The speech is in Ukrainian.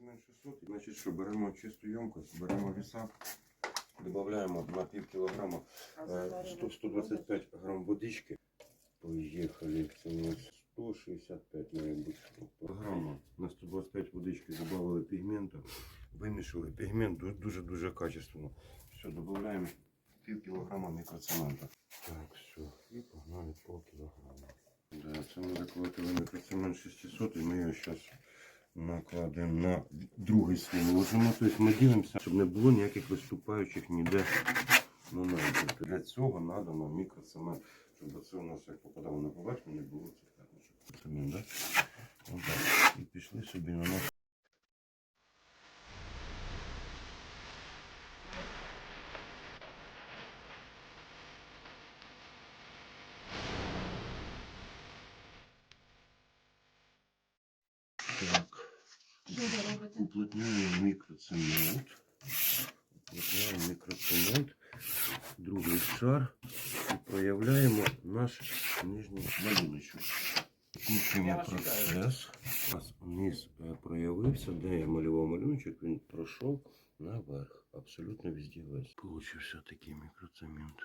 мікроцемент 600. Значить, що беремо чисту ємкость, беремо віса, додаємо на пів кілограма е, 100 125 грам водички. Поїхали. Це у нас 165, має бути. Програма на 125 водички додали пігмента, вимішали пігмент дуже-дуже качественно. Все, додаємо пів кілограма мікроцемента. Так, все. І погнали пол кілограма. Да, це ми закладали мікроцемент 600 і ми його зараз накладемо на другий слой ложимо. Тобто ми дивимося, щоб не було ніяких виступаючих ніде моментів. Для цього надано мікроцемент, щоб це у нас як попадало на поверхню, не було цих да? Отак. І пішли собі на нас. Так. Що ви робите? Уплотняємо мікроцемент. Уплотняємо мікроцемент, другий шар і проявляємо наш нижній малюночок. Закінчуємо процес. У нас низ е, проявився, де я малював малюночок, він пройшов наверх. Абсолютно везде весь. Получився такий мікроцемент.